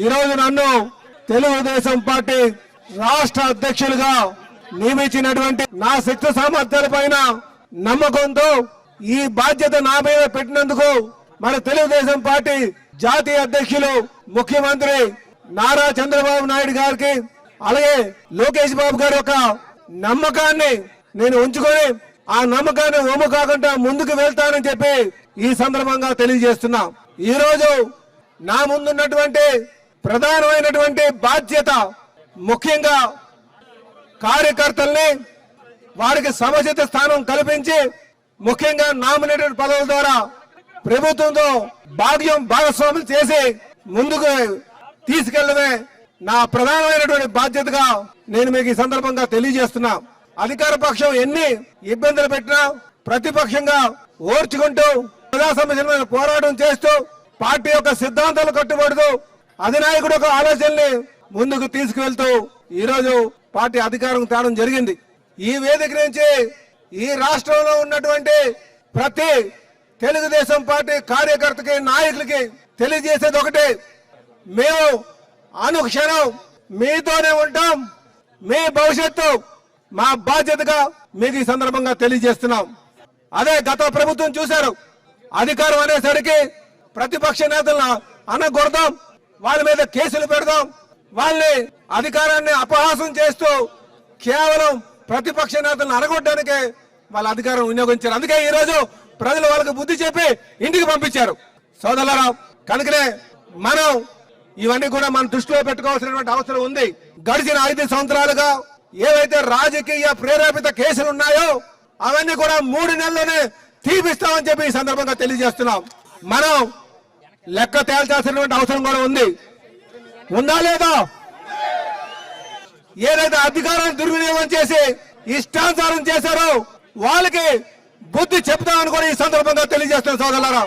ఈరోజు నన్ను తెలుగుదేశం పార్టీ రాష్ట్ర అధ్యక్షులుగా నియమించినటువంటి నా శక్తి సామర్థ్యాల పైన నమ్మకంతో ఈ బాధ్యత నా మీద పెట్టినందుకు మన తెలుగుదేశం పార్టీ జాతీయ అధ్యక్షులు ముఖ్యమంత్రి నారా చంద్రబాబు నాయుడు గారికి అలాగే లోకేష్ బాబు గారి యొక్క నమ్మకాన్ని నేను ఉంచుకొని ఆ నమ్మకాన్ని ఒమ్ము కాకుండా ముందుకు వెళ్తానని చెప్పి ఈ సందర్భంగా తెలియజేస్తున్నా. ఈ రోజు నా ముందున్నటువంటి ప్రధానమైనటువంటి బాధ్యత ముఖ్యంగా కార్యకర్తల్ని వారికి సమచిత స్థానం కల్పించి ముఖ్యంగా నామినేటెడ్ పదవుల ద్వారా ప్రభుత్వంతో భాగ్యం భాగస్వాములు చేసి ముందుకు తీసుకెళ్ళడమే నా ప్రధానమైనటువంటి బాధ్యతగా నేను మీకు ఈ సందర్భంగా తెలియజేస్తున్నా. అధికార పక్షం ఎన్ని ఇబ్బందులు పెట్టినా ప్రతిపక్షంగా ఓర్చుకుంటూ ప్రజా సమస్యల పోరాటం చేస్తూ పార్టీ యొక్క సిద్ధాంతాలు కట్టుబడుతూ అధినాయకుడు యొక్క ఆలోచనల్ని ముందుకు తీసుకువెళ్తూ ఈరోజు పార్టీ అధికారం తేడం జరిగింది. ఈ వేదిక నుంచి ఈ రాష్ట్రంలో ఉన్నటువంటి ప్రతి తెలుగుదేశం పార్టీ కార్యకర్తకి నాయకులకి తెలియజేసేది ఒకటే. మేము అనుక్షణం మీతోనే ఉంటాం. మీ భవిష్యత్తు మా బాధ్యతగా మీకు ఈ సందర్భంగా తెలియజేస్తున్నాం. అదే గత ప్రభుత్వం చూశారు. అధికారం అనేసరికి ప్రతిపక్ష నేతలను అనగొడదాం. వాళ్ళ మీద కేసులు పెడదాం. వాళ్ళని అధికారాన్ని అపహాసం చేస్తూ కేవలం ప్రతిపక్ష నేతలను అనగొట్టడానికే వాళ్ళ అధికారం వినియోగించారు. అందుకే ఈ రోజు ప్రజలు వాళ్ళకి బుద్ధి చెప్పి ఇంటికి పంపించారు. సోదరులారా కనుకనే మనం ఇవన్నీ కూడా మన దృష్టిలో పెట్టుకోవాల్సినటువంటి అవసరం ఉంది. గడిచిన ఐదు సంవత్సరాలుగా ఏవైతే రాజకీయ ప్రేరేపిత కేసులు ఉన్నాయో అవన్నీ కూడా మూడు నెలలోనే తీపిస్తామని చెప్పి ఈ సందర్భంగా తెలియజేస్తున్నాం. మనం లెక్క తేల్చాల్సినటువంటి అవసరం కూడా ఉంది. ఉందా లేదా? ఏదైతే అధికారాన్ని దుర్వినియోగం చేసి ఇష్టానుసారం చేశారో వాళ్ళకి బుద్ధి చెప్తామని కూడా ఈ సందర్భంగా తెలియజేస్తున్నాం సోదరులారా.